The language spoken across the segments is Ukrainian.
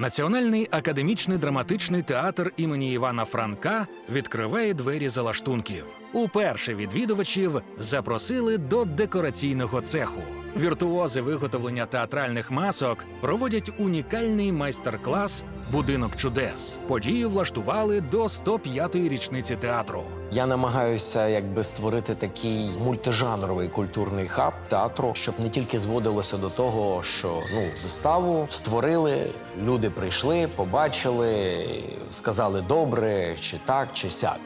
Національний академічний драматичний театр імені Івана Франка відкриває двері залаштунків. Уперше відвідувачів запросили до декораційного цеху. Віртуози виготовлення театральних масок проводять унікальний майстер-клас Будинок чудес. Подію влаштували до 105-ї річниці театру. Я намагаюся якби створити такий мультижанровий культурний хаб театру, щоб не тільки зводилося до того, що ну виставу створили, люди прийшли, побачили, сказали добре, чи так, чи сяк.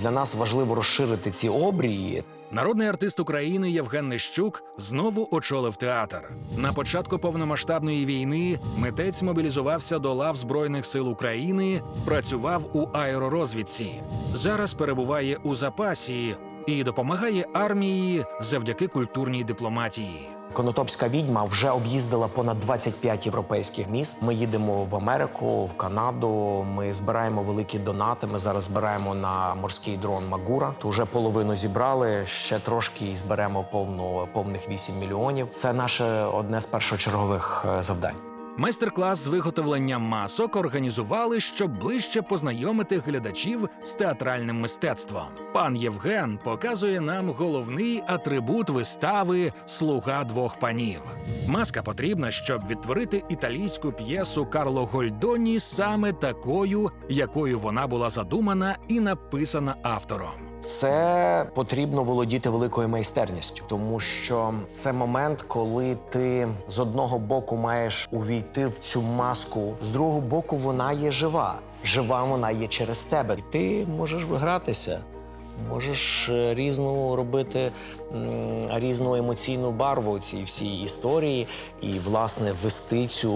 Для нас важливо розширити ці обрії. Народний артист України Євген Нещук знову очолив театр. На початку повномасштабної війни митець мобілізувався до лав Збройних сил України, працював у аеророзвідці. Зараз перебуває у запасі і допомагає армії завдяки культурній дипломатії. Конотопська відьма вже об'їздила понад 25 європейських міст. Ми їдемо в Америку, в Канаду. Ми збираємо великі донати. Ми зараз збираємо на морський дрон Магура. То вже половину зібрали. Ще трошки і зберемо повну повних 8 мільйонів. Це наше одне з першочергових е, завдань. Майстер-клас з виготовлення масок організували, щоб ближче познайомити глядачів з театральним мистецтвом. Пан Євген показує нам головний атрибут вистави Слуга двох панів. Маска потрібна, щоб відтворити італійську п'єсу Карло Гольдоні саме такою, якою вона була задумана і написана автором. Це потрібно володіти великою майстерністю, тому що це момент, коли ти з одного боку маєш увійти в цю маску, з другого боку вона є жива. Жива вона є через тебе. І ти можеш вигратися. Можеш е, різну робити різну емоційну барву цій всій історії і, власне, ввести цю,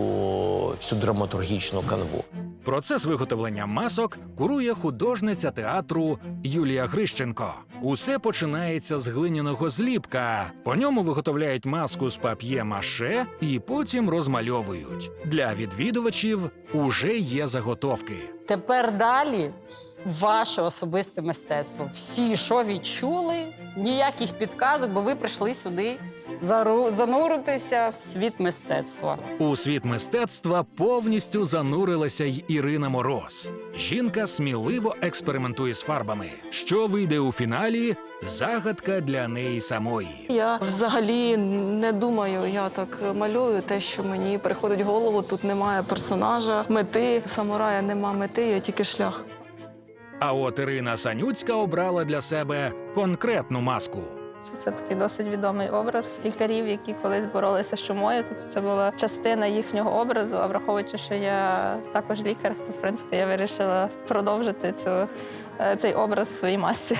цю драматургічну канву. Процес виготовлення масок курує художниця театру Юлія Грищенко. Усе починається з глиняного зліпка. По ньому виготовляють маску з пап'є-маше і потім розмальовують. Для відвідувачів уже є заготовки. Тепер далі ваше особисте мистецтво. Всі, що відчули, ніяких підказок, бо ви прийшли сюди зару- зануритися в світ мистецтва. У світ мистецтва повністю занурилася й Ірина Мороз. Жінка сміливо експериментує з фарбами. Що вийде у фіналі? Загадка для неї самої. Я взагалі не думаю, я так малюю те, що мені приходить в голову. Тут немає персонажа, мети. Самурая нема мети, є тільки шлях. А от Ірина Санюцька обрала для себе конкретну маску. Це такий досить відомий образ лікарів, які колись боролися з чумою. Тобто це була частина їхнього образу. А враховуючи, що я також лікар, то в принципі я вирішила продовжити цю, е, цей образ в своїй масці.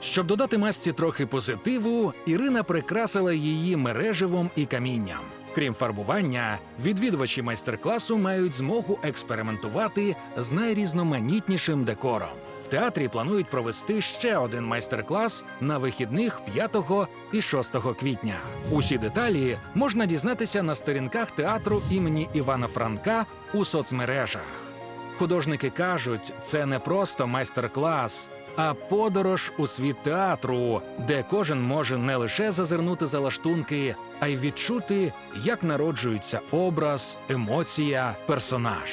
Щоб додати масці трохи позитиву, Ірина прикрасила її мереживом і камінням. Крім фарбування, відвідувачі майстер-класу мають змогу експериментувати з найрізноманітнішим декором. В театрі планують провести ще один майстер-клас на вихідних 5 і 6 квітня. Усі деталі можна дізнатися на сторінках театру імені Івана Франка у соцмережах. Художники кажуть, це не просто майстер-клас, а подорож у світ театру, де кожен може не лише зазирнути за лаштунки, а й відчути, як народжується образ, емоція, персонаж.